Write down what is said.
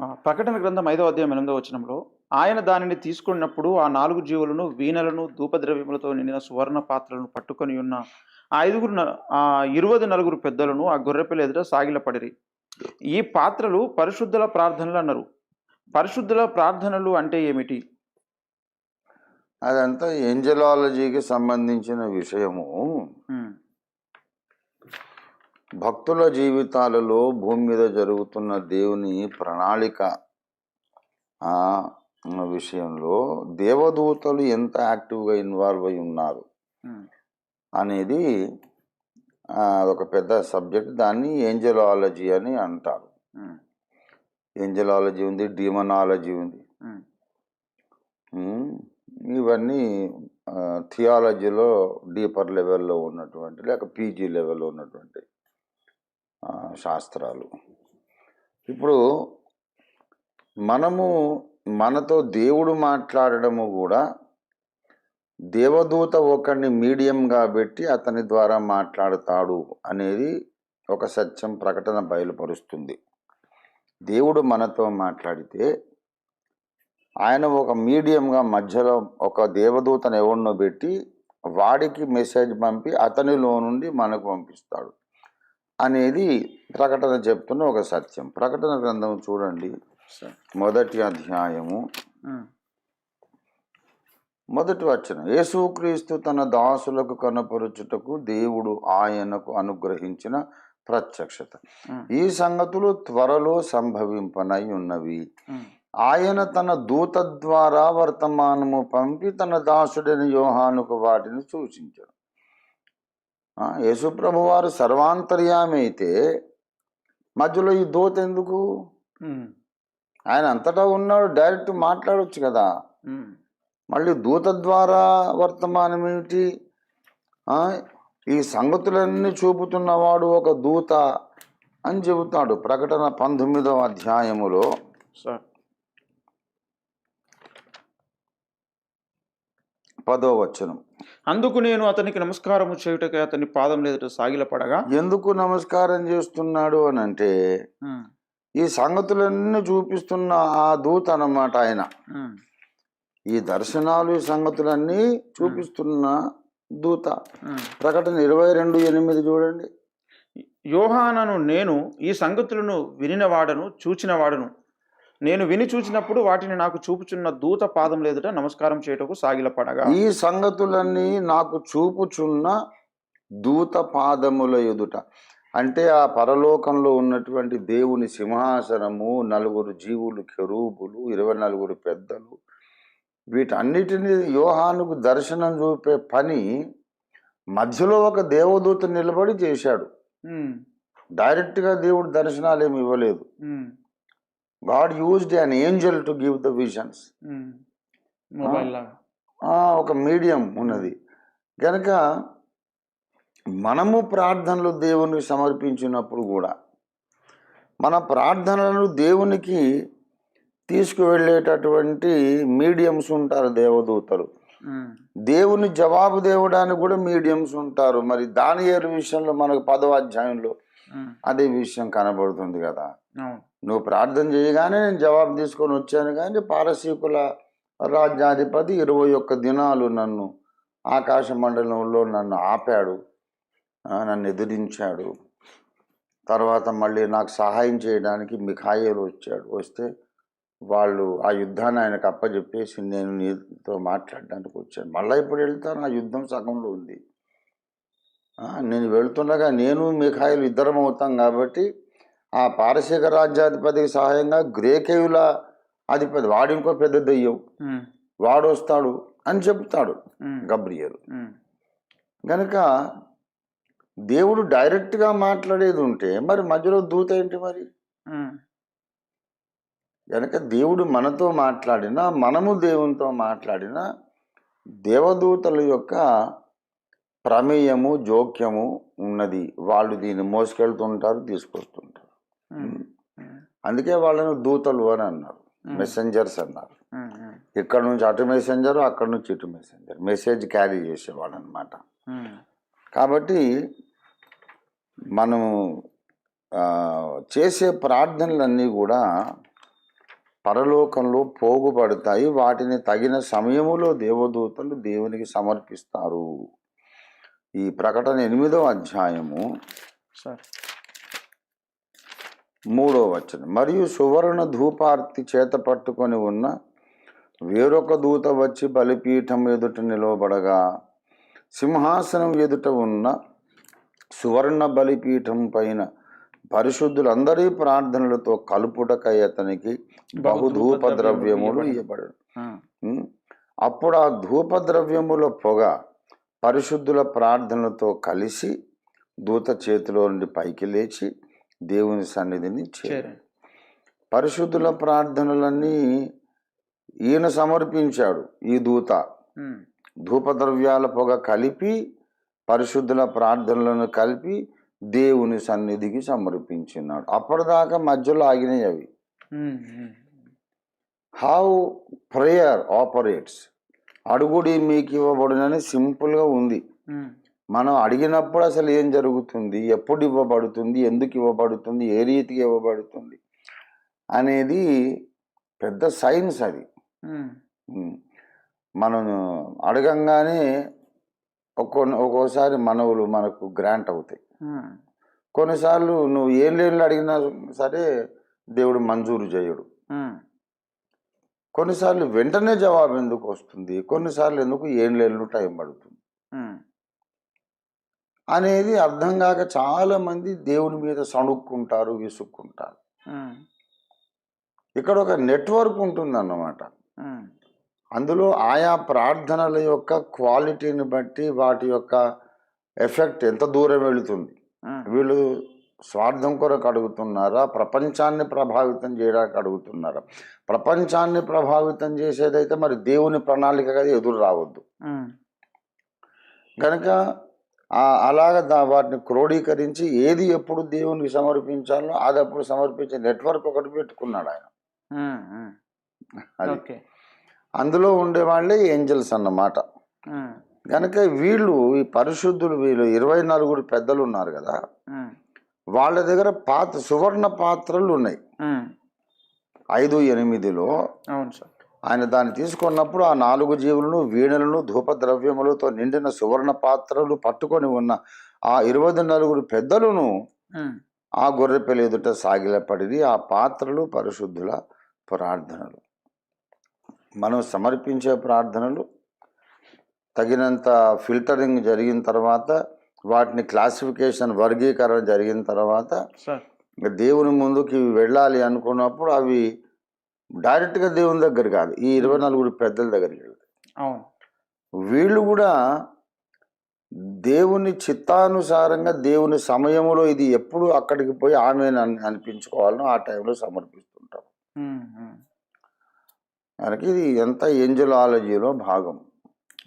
ప్రకటన గ్రంథం ఐదో అధ్యాయం ఎనిమిదో వచనంలో ఆయన దానిని తీసుకున్నప్పుడు ఆ నాలుగు జీవులను వీణలను ధూపద్రవ్యములతో నిండిన సువర్ణ పాత్రలను పట్టుకొని ఉన్న ఆ ఐదుగురు ఆ ఇరువది నలుగురు పెద్దలను ఆ గొర్రెపిల్ల ఎదుట సాగిలపడిరి. ఈ పాత్రలు పరిశుద్ధుల ప్రార్థనలు అన్నారు. పరిశుద్ధుల ప్రార్థనలు అంటే ఏమిటి? అదంతా ఏంజలాలజీకి సంబంధించిన విషయము. భక్తుల జీవితాలలో భూమి మీద జరుగుతున్న దేవుని ప్రణాళిక విషయంలో దేవదూతలు ఎంత యాక్టివ్గా ఇన్వాల్వ్ అయి ఉన్నారు అనేది అదొక పెద్ద సబ్జెక్ట్. దాన్ని ఏంజలాలజీ అని అంటారు. ఏంజలాలజీ ఉంది డీమనాలజీ ఉంది. ఇవన్నీ థియాలజీలో డీపర్ లెవెల్లో ఉన్నటువంటి లేక పీజీ లెవెల్లో ఉన్నటువంటి శాస్త్రాలు. ఇప్పుడు మనము మనతో దేవుడు మాట్లాడడము కూడా దేవదూత ఒకరిని మీడియంగా పెట్టి అతని ద్వారా మాట్లాడతాడు అనేది ఒక సత్యం ప్రకటన బయలుపరుస్తుంది. దేవుడు మనతో మాట్లాడితే ఆయన ఒక మీడియంగా మధ్యలో ఒక దేవదూతను ఎవరినో పెట్టి వాడికి మెసేజ్ పంపి అతనిలో నుండి మనకు పంపిస్తాడు. అనేది ప్రకటన చెప్తున్న ఒక సత్యం. ప్రకటన గ్రంథం చూడండి. మొదటి అధ్యాయము. మొదటి వచ్చిన యేసుక్రీస్తు తన దాసులకు కనపరుచుటకు దేవుడు ఆయనకు అనుగ్రహించిన ప్రత్యక్షత. ఈ సంగతులు త్వరలో సంభవింపనై ఉన్నవి. ఆయన తన దూత ద్వారా వర్తమానము పంపి తన దాసుడైన యోహానుకు వాటిని సూచించాడు యేసుప్రభు వారు సర్వాంతర్యామి అయితే మధ్యలో ఈ దూత ఎందుకు? ఆయన అంతటా ఉన్నాడు డైరెక్ట్ మాట్లాడొచ్చు కదా. మళ్ళీ దూత ద్వారా వర్తమానం ఏమిటి? ఈ సంగతులన్నీ చూపుతున్నవాడు ఒక దూత అని చెబుతాడు ప్రకటన పంతొమ్మిదవ అధ్యాయములో. సరే. పదో వచనం. అందుకు నేను అతనికి నమస్కారము చేయుటకై అతని పాదం ఎదుట సాగిలపడగా ఎందుకు నమస్కారం చేస్తున్నాడు అని అంటే ఈ సంగతులన్నీ చూపిస్తున్న ఆ దూత అన్నమాట ఆయన. ఈ దర్శనాలు ఈ సంగతులన్నీ చూపిస్తున్న దూత. ప్రకటన ఇరవై రెండు ఎనిమిది చూడండి. యోహానను నేను ఈ సంగతులను వినినవాడను చూచినవాడను. నేను విని చూచినప్పుడు వాటిని నాకు చూపుచున్న దూత పాదం లేదుట నమస్కారం చేయటకు సాగిలపడగా ఈ సంగతులన్నీ నాకు చూపుచున్న దూత పాదముల ఎదుట. అంటే ఆ పరలోకంలో ఉన్నటువంటి దేవుని సింహాసనము నలుగురు జీవులు కెరూబులు ఇరవై నలుగురు పెద్దలు వీటన్నిటిని యోహానుకు దర్శనం చూపే పని మధ్యలో ఒక దేవదూత నిలబడి చేశాడు. డైరెక్ట్గా దేవుడు దర్శనాలు ఏమి ఇవ్వలేదు God used an angel to give the visions ఒక మీడియం ఉన్నది. కనుక మనము ప్రార్థనలు దేవునికి సమర్పించినప్పుడు కూడా మన ప్రార్థనలను దేవునికి తీసుకువెళ్ళేటటువంటి మీడియంస్ ఉంటారు దేవదూతలు. దేవుని జవాబు దేవడానికి కూడా మీడియంస్ ఉంటారు. మరి దాని విషయంలో మనకు పదవ అధ్యాయంలో ఉమ్, అదే విషయం కనబడుతుంది కదా. నువ్వు ప్రార్థన చేయగానే నేను జవాబు తీసుకొని వచ్చాను కానీ పారసీకుల రాజ్యాధిపతి ఇరవై ఒక్క దినాలు నన్ను ఆకాశ మండలంలో నన్ను ఆపాడు నన్ను ఎదిరించాడు. తర్వాత మళ్ళీ నాకు సహాయం చేయడానికి మిఖాయిలు వచ్చాడు. వస్తే వాళ్ళు ఆ యుద్ధాన్ని ఆయనకు అప్పచెప్పేసి నేను నీతో మాట్లాడడానికి వచ్చాను. మళ్ళీ ఇప్పుడు వెళ్తాను ఆ యుద్ధం సగంలో ఉంది. నేను వెళ్తుండగా నేను మిఖాయిలు ఇద్దరం అవుతాం కాబట్టి ఆ పారసీక రాజ్యాధిపతికి సహాయంగా గ్రేకేయుల అధిపతి వాడు ఇంకో పెద్ద దెయ్యం. వాడు వస్తాడు అని చెప్తాడు గబ్రియలు. గనుక దేవుడు డైరెక్ట్గా మాట్లాడేది ఉంటే మరి మధ్యలో దూత ఏంటి మరి? గనక దేవుడు మనతో మాట్లాడినా మనము దేవునితో మాట్లాడినా దేవదూతల యొక్క ప్రమేయము జోక్యము ఉన్నది. వాళ్ళు దీన్ని మోసుకెళ్తుంటారు తీసుకొస్తుంటారు. అందుకే వాళ్ళను దూతలు అని అన్నారు. మెసెంజర్స్ అన్నారు. ఇక్కడ నుంచి అటు మెసెంజర్ అక్కడ నుంచి ఇటు మెసెంజర్ మెసేజ్ క్యారీ చేసేవాడు అనమాట కాబట్టి మనము ఆ, చేసే ప్రార్థనలన్నీ కూడా పరలోకంలో పోగుపడతాయి. వాటిని తగిన సమయములో దేవదూతలు దేవునికి సమర్పిస్తారు. ఈ ప్రకటన ఎనిమిదవ అధ్యాయము. సార్. మూడో వచనం. మరియు సువర్ణ ధూపార్తి చేత పట్టుకొని ఉన్న వేరొక దూత వచ్చి బలిపీఠం ఎదుట నిలవబడగా సింహాసనం ఎదుట ఉన్న సువర్ణ బలిపీఠం పైన పరిశుద్ధులందరి ప్రార్థనలతో కలుపుటకై అతనికి బహుధూప ద్రవ్యములు ఇవ్వబడు? అప్పుడు ఆ ధూప ద్రవ్యముల పొగ పరిశుద్ధుల ప్రార్థనలతో కలిసి దూత చేతిలో నుండి పైకి లేచి దేవుని సన్నిధిని చేరు. పరిశుద్ధుల ప్రార్థనలన్నీ ఈయన సమర్పించాడు ఈ దూత. ధూపద్రవ్యాల పొగ కలిపి పరిశుద్ధుల ప్రార్థనలను కలిపి దేవుని సన్నిధికి సమర్పించినాడు. అప్పటిదాకా మధ్యలో ఆగినాయి అవి. హౌ ప్రేయర్ ఆపరేట్స్ అడుగుడి మీకు ఇవ్వబడునని సింపుల్గా ఉంది. మనం అడిగినప్పుడు అసలు ఏం జరుగుతుంది? ఎప్పుడు ఇవ్వబడుతుంది? ఎందుకు ఇవ్వబడుతుంది? ఏ రీతికి ఇవ్వబడుతుంది? అనేది పెద్ద సైన్స్ అది. మనం అడగంగానే ఒక్కో ఒక్కోసారి మనవులు మనకు గ్రాంట్ అవుతాయి. కొన్నిసార్లు నువ్వు ఏం లేళ్ళు అడిగినా సరే దేవుడు మంజూరు చేయడు. కొన్నిసార్లు వెంటనే జవాబు ఎందుకు వస్తుంది? కొన్నిసార్లు ఎందుకు ఏం లేళ్ళు టైం పడుతుంది? అనేది అర్థం కాక చాలా మంది దేవుని మీద సణుక్కుంటారు విసుక్కుంటారు. ఇక్కడ ఒక నెట్వర్క్ ఉంటుంది అన్నమాట ఉమ్, అందులో ఆయా ప్రార్థనల యొక్క క్వాలిటీని బట్టి వాటి యొక్క ఎఫెక్ట్ ఎంత దూరం వెళుతుంది. వీళ్ళు స్వార్థం కొరకు అడుగుతున్నారా? ప్రపంచాన్ని ప్రభావితం చేయడానికి అడుగుతున్నారా? ప్రపంచాన్ని ప్రభావితం చేసేదైతే మరి దేవుని ప్రణాళికగా ఎదురు రావద్దు. కనుక అలాగ దా వాటిని క్రోడీకరించి ఏది ఎప్పుడు దేవునికి సమర్పించాలో అది అప్పుడు సమర్పించే నెట్వర్క్ ఒకటి పెట్టుకున్నాడు ఆయన. అది. అందులో ఉండే వాళ్ళే ఏంజల్స్ అన్నమాట. కనుక వీళ్ళు ఈ పరిశుద్ధులు వీళ్ళు ఇరవై నలుగురు పెద్దలు ఉన్నారు కదా వాళ్ళ దగ్గర పాత సువర్ణ పాత్రలు ఉన్నాయి. ఐదు ఎనిమిదిలో అవును సార్. ఆయన దాన్ని తీసుకున్నప్పుడు ఆ నాలుగు జీవులను వీణలను ధూపద్రవ్యములతో నిండిన సువర్ణ పాత్రలు పట్టుకొని ఉన్న ఆ ఇరవై నలుగురు పెద్దలను ఆ. గొర్రెపిల్ల ఎదుట సాగిలపడిది ఆ పాత్రలు పరిశుద్ధుల ప్రార్థనలు. మనం సమర్పించే ప్రార్థనలు తగినంత ఫిల్టరింగ్ జరిగిన తర్వాత వాటిని క్లాసిఫికేషన్ వర్గీకరణ జరిగిన తర్వాత దేవుని ముందుకి వెళ్ళాలి అనుకున్నప్పుడు అవి డైరెక్ట్గా దేవుని దగ్గర కాదు. ఈ ఇరవై నలుగురు పెద్దల దగ్గరికి వెళ్తాయి అవును. వీళ్ళు కూడా దేవుని చిత్తానుసారంగా దేవుని సమయంలో ఇది ఎప్పుడు అక్కడికి పోయి ఆమె అనిపించుకోవాలనో ఆ టైంలో సమర్పిస్తుంటాం మనకి ఇది ఎంత ఏంజలాలజీలో భాగం.